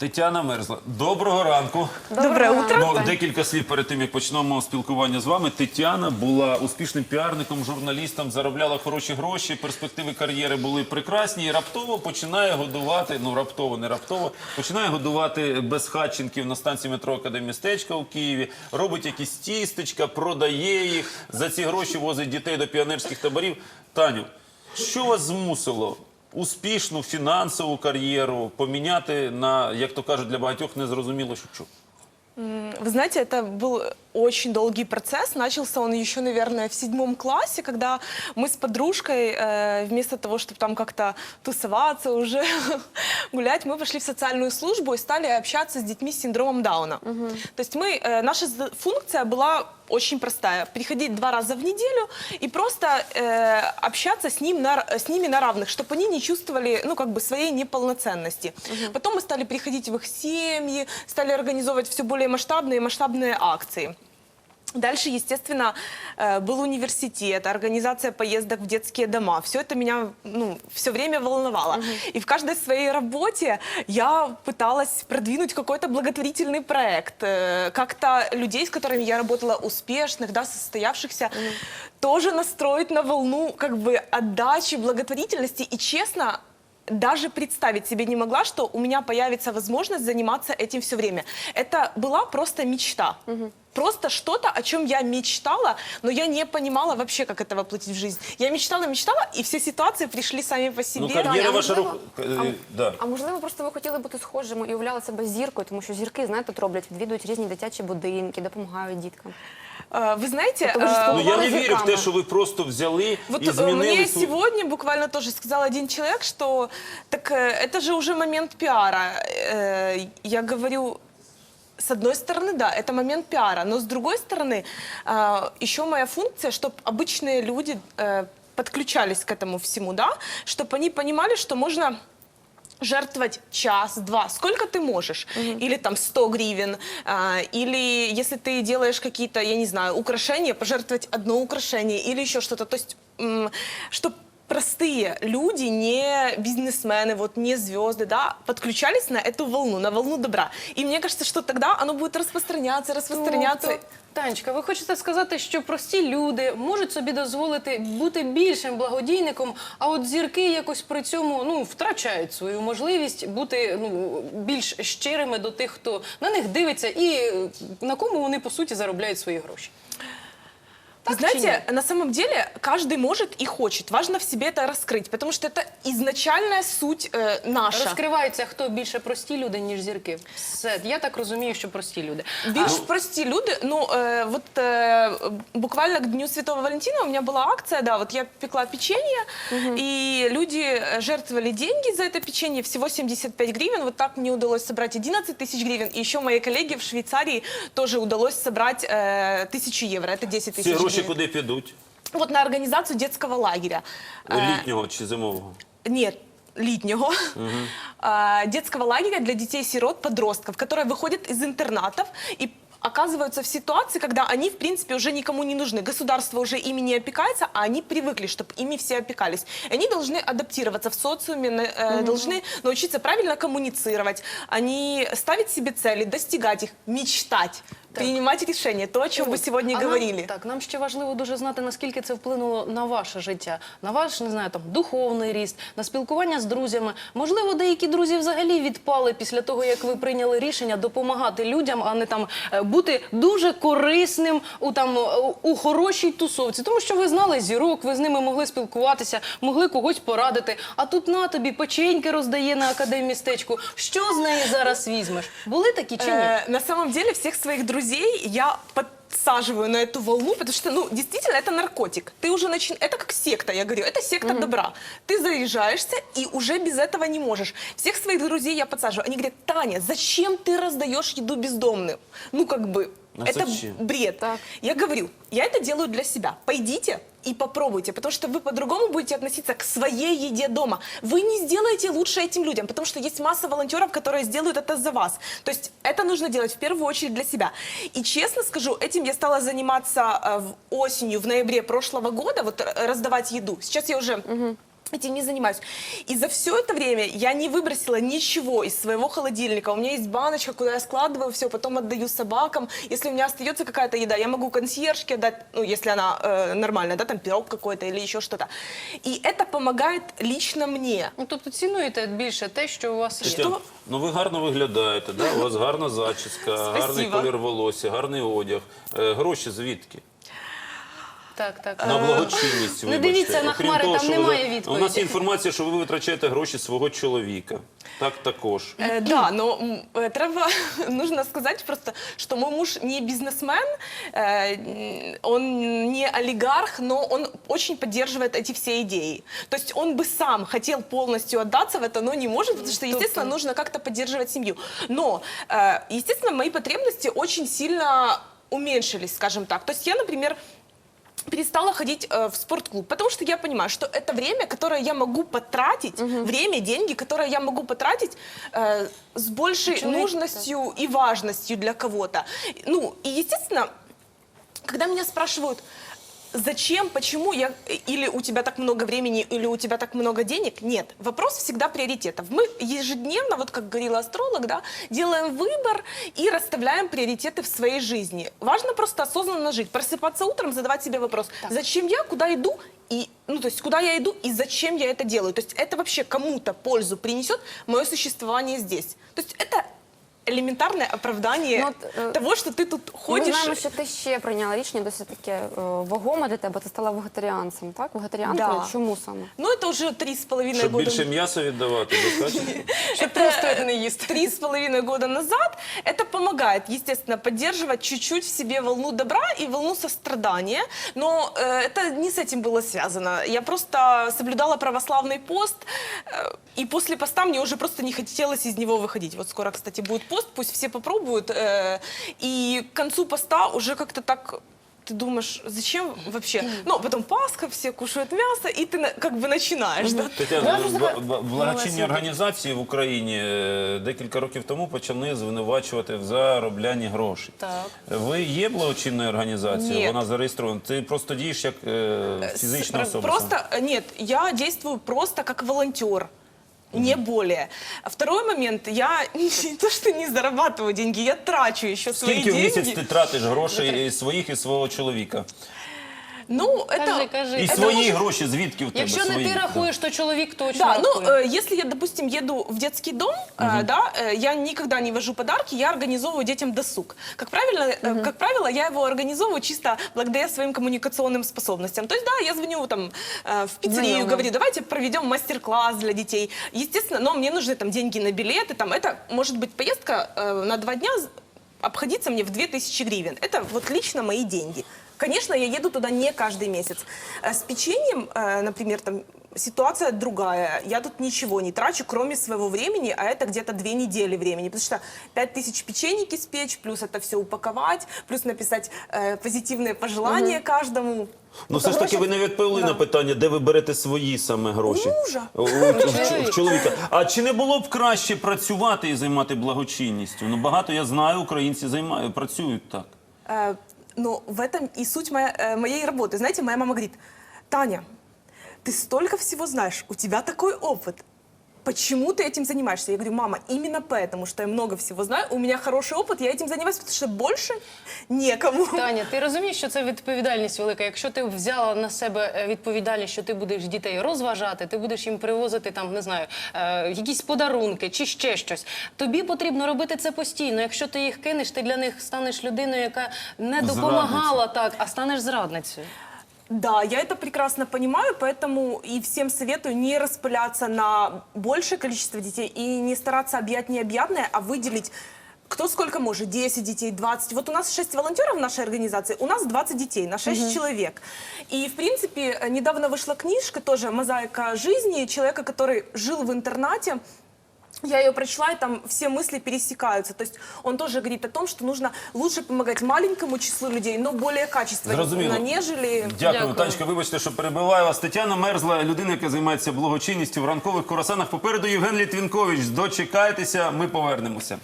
Тетяна Мерзла, доброго ранку. Доброе утро. Ну, декілька слів перед тим, як почнемо спілкування з вами. Тетяна була успішним піарником, журналістом, заробляла хороші гроші, перспективи кар'єри були прекрасні. І раптово починає годувати, ну раптово, не раптово, починає годувати безхатченків на станції метро Академмістечка у Києві, робить якісь тістечка, продає їх, за ці гроші возить дітей до піонерських таборів. Таню, що вас змусило? Успішну фінансову кар'єру поміняти на, як то кажуть, для багатьох незрозуміло що. Вы знаете, это был очень долгий процесс. Начался он еще, наверное, в седьмом классе, когда мы с подружкой, э, вместо того, чтобы там как-то тусоваться, уже гулять, мы пошли в социальную службу и стали общаться с детьми с синдромом Дауна. То есть мы, э, наша за- функция была очень простая. Приходить два раза в неделю и просто э, общаться с, ним на, с ними на равных, чтобы они не чувствовали, ну, как бы, своей неполноценности. Потом мы стали приходить в их семьи, стали организовывать все более масштабные и масштабные акции. Дальше, естественно, э, был университет, организация поездок в детские дома. Все это меня ну, все время волновало. И в каждой своей работе я пыталась продвинуть какой-то благотворительный проект. Э, Как-то людей, с которыми я работала, успешных, да, состоявшихся, тоже настроить на волну как бы отдачи, благотворительности. И честно, даже представить себе не могла, что у меня появится возможность заниматься этим все время. Это была просто мечта. Просто что-то, о чем я мечтала, но я не понимала вообще, как это воплотить в жизнь. Я мечтала, мечтала, и все ситуации пришли сами по себе. Ну, кар'єра а ваша можливо- рух. е, да. А можливо, просто ви хотіли бути схожими і уявляли себе зіркою, тому що зірки, знаєте, тут роблять, відвідують різні дитячі будинки, допомагають діткам. Э, Вы знаете, Это вы же э, Ну я не Бували вірю в те, зірками. що ви просто взяли Вот і э, змінили мне свою... сегодня буквально тоже сказал один человек, что так э, это же уже момент пиара. Э, Я говорю, с одной стороны, да, это момент пиара, но с другой стороны, э, еще моя функция, чтобы обычные люди э, подключались к этому всему, да, чтобы они понимали, что можно жертвовать час-два, сколько ты можешь, или там 100 гривен, а, или если ты делаешь какие-то, я не знаю, украшения, пожертвовать одно украшение или еще что-то, то есть, чтобы простые люди, не бизнесмены, вот не звезды, да, подключались на эту волну, на волну добра. И мне кажется, что тогда оно будет распространяться, распространяться. Тобто, Танечка, ви хочете сказати, що прості люди можуть собі дозволити бути більшим благодійником, а от зірки якось при цьому ну втрачають свою можливість бути ну більш щирими до тих, хто на них дивиться, і е, на кому вони по суті заробляють свої гроші. Вы Так знаете, чи на самом деле каждый может и хочет. Важно в себе это раскрыть, потому что это изначальная суть э, наша. Розкриваються хто більше прості люди, ніж зірки. Все, я так розумію, що прості люди. Більш прості люди. Ну э, вот э, буквально к Дню Святого Валентина у меня была акция, да, вот я пекла печенье, и люди э, жертвовали деньги за это печенье, всего 75 гривен. Вот так мне удалось собрать 11 тысяч гривен. И еще моей коллеге в Швейцарии тоже удалось собрать э, тысячу евро. Это 10 Ці тысяч гроші гривен. Куди підуть? Вот на организацию детского лагеря. Літнього чи зимового? нет, летнего, а, детского лагеря для детей-сирот, подростков, которые выходят из интернатов и оказываются в ситуации, когда они, в принципе, уже никому не нужны. Государство уже ими не опекается, а они привыкли, чтобы ими все опекались. И они должны адаптироваться в социуме, э, должны научиться правильно коммуницировать, они ставить себе цели, достигать их, мечтать, принимать решения. То, о чем вы сегодня А нам- говорили. так, нам ще важливо дуже знати, наскільки це вплинуло на ваше життя, на ваш, не знаю, там духовний ріст, на спілкування з друзями. Можливо, деякі друзі взагалі відпали після того, як ви прийняли рішення допомагати людям, а не там е, бути дуже корисним у там е, у хорошій тусовці. Тому що ви знали зірок, ви з ними могли спілкуватися, могли когось порадити. А тут на тобі печеньки роздає на академмістечку. Що з неї зараз візьмеш? Були такі чи ні? Э, на самом деле всех своих друзей я подсаживаю на эту волну, потому что, ну, действительно, это наркотик. Ты уже начи... Это как секта, я говорю, это секта добра. Ты заряжаешься и уже без этого не можешь. Всех своих друзей я подсаживаю. Они говорят, Таня, зачем ты раздаешь еду бездомным? Ну, как бы, А это зачем? бред. Так. Я говорю, я это делаю для себя. Пойдите и попробуйте, потому что вы по-другому будете относиться к своей еде дома. Вы не сделаете лучше этим людям, потому что есть масса волонтеров, которые сделают это за вас. То есть это нужно делать в первую очередь для себя. И честно скажу, этим я стала заниматься э, в осенью, в ноябре прошлого года, вот э, раздавать еду. Сейчас я уже этим не занимаюсь. И за все это время я не выбросила ничего из своего холодильника. У меня есть баночка, куда я складываю все, потом отдаю собакам. Если у меня остается какая-то еда, я могу консьержке дать, ну, если она э, нормальная, да, там пирог какой-то или еще что-то. И это помогает лично мне. Ну, тобто цінуєте більше те, що у вас є. Тетяна, ну ви гарно виглядаєте, да? у вас гарна зачіска, гарний Спасибо. колір волосся, гарний одяг. Е, гроші звідки? Так, так. На благочинність, Не вибачте. дивіться на Окрім хмари, того, там що ви немає за- відповіді. У нас є інформація, що ви витрачаєте гроші свого чоловіка. Так також. Э, да, но м, э, треба, нужно сказать просто, что мой муж не бизнесмен, э, м, он не олигарх, но он очень поддерживает эти все идеи. То есть он бы сам хотел полностью отдаться в это, но не может, потому что, естественно, нужно как-то поддерживать семью. Но, э, естественно, мои потребности очень сильно уменьшились, скажем так. То есть я, например, перестала ходить э, в спортклуб, потому что я понимаю, что это время, которое я могу потратить, время, деньги, которые я могу потратить э, с большей Человек, нужностью и важностью для кого-то. Ну, и естественно, когда меня спрашивают, зачем, почему я или у тебя так много времени, или у тебя так много денег, нет. Вопрос всегда приоритетов. Мы ежедневно, вот как говорила астролог, да, делаем выбор и расставляем приоритеты в своей жизни. Важно просто осознанно жить, просыпаться утром, задавать себе вопрос, зачем я, куда иду, и, ну, то есть, куда я иду и зачем я это делаю. То есть, это вообще кому-то пользу принесет мое существование здесь. То есть, это элементарное оправдание Ну, вот, э, того, что ты тут Ми ходишь. знаємо, що ти ще прийняла рішення досить таке е, вагоме для тебе. Ти стала вегетаріанцем, так? Вегетаріанкою. Да. Чому саме? Ну, это уже три с половиной Щоб года. більше м'яса віддавати, достатньо? Щоб просто це не їсти. Три с половиной года назад это помогает, естественно, поддерживать чуть-чуть в себе волну добра и волну сострадания. Но э, это не с этим было связано. Я просто соблюдала православный пост, э, и после поста мне уже просто не хотелось из него выходить. Вот скоро, кстати, будет пост, пусть все попробуют. э, и к концу поста уже как-то так ты думаешь, зачем вообще? Ну, потом Пасха, все кушают мясо, и ты на- как бы начинаешь, да? Тетяна, просто бла- така- бла- благочинні організації в Україні е, декілька років тому почали звинувачувати в зароблянні грошей. Так. Ви є благочинною організацією? Ні. Вона зареєстрована. Ти просто дієш як е, фізична С- особа. Просто, э, нет, я действую просто как волонтер. Не более. Второй момент, я не то, что не зарабатываю деньги, я трачу еще свои Скільки в деньги. місяць ти тратиш грошей і своїх і свого чоловіка? Ну, Кажи, это... кажи. І Це свої може- гроші звідки в тебе? Якщо не свої? ти Да. рахуєш, то чоловік точно Да, ну, рахує. э, если я, допустим, еду в детский дом, э, да, э, я никогда не вожу подарки, я организовываю детям досуг. Как правило, э, как правило, я его организовываю чисто благодаря своим коммуникационным способностям. То есть, да, я звоню там э, в пиццерию, Знакомым. говорю, давайте проведем мастер-класс для детей. Естественно, но мне нужны там деньги на билеты, там это может быть поездка э, на два дня обходиться мне в 2000 гривен. Это вот лично мои деньги. Конечно, я еду туда не каждый месяц. Э, С печеньем, э, например, там ситуация другая. Я тут ничего не трачу, кроме своего времени, а это где-то две недели времени. Потому что 5000 печеньки спечь, плюс это все упаковать, плюс написать э, позитивные пожелания каждому. Ну, все ж таки, ви не відповіли на питання, де ви берете свої саме гроші. У мужа. У, у- в, в чоловіка. А чи не було б краще працювати і займати благочинністю? Ну, багато я знаю, українці займають, працюють так. Э, но в этом и суть моя- э, моей работы. Знаете, моя мама говорит, Таня, ты столько всего знаешь, у тебя такой опыт. Почему ты этим занимаешься? Я говорю, мама, именно поэтому, что я много всего знаю, у меня хороший опыт, я этим занимаюсь, потому что больше некому. Таня, ти розумієш, що це відповідальність велика. Якщо ти взяла на себе е, відповідальність, що ти будеш дітей розважати, ти будеш їм привозити там, не знаю, е, якісь подарунки чи ще щось. Тобі потрібно робити це постійно. Якщо ти їх кинеш, ти для них станеш людиною, яка не допомагала так, а станеш зрадницею. Да, я это прекрасно понимаю, поэтому и всем советую не распыляться на большее количество детей и не стараться объять необъятное, а выделить кто сколько может, 10 детей, 20. Вот у нас 6 волонтеров в нашей организации, у нас 20 детей на 6 человек. И, в принципе, э, недавно вышла книжка, тоже «Мозаика жизни», человека, который жил в интернате, я ее прочла, и там все мысли пересекаются. То есть он тоже говорит о том, что нужно лучше помогать маленькому числу людей, но более качественно, Зрозуміло. нежели... Дякую, Дякую. Танечка. Вибачте, що перебиваю вас. Тетяна Мерзла, людина, яка займається благочинністю в ранкових курасанах. Попереду Євген Літвінкович. Дочекайтеся, ми повернемося.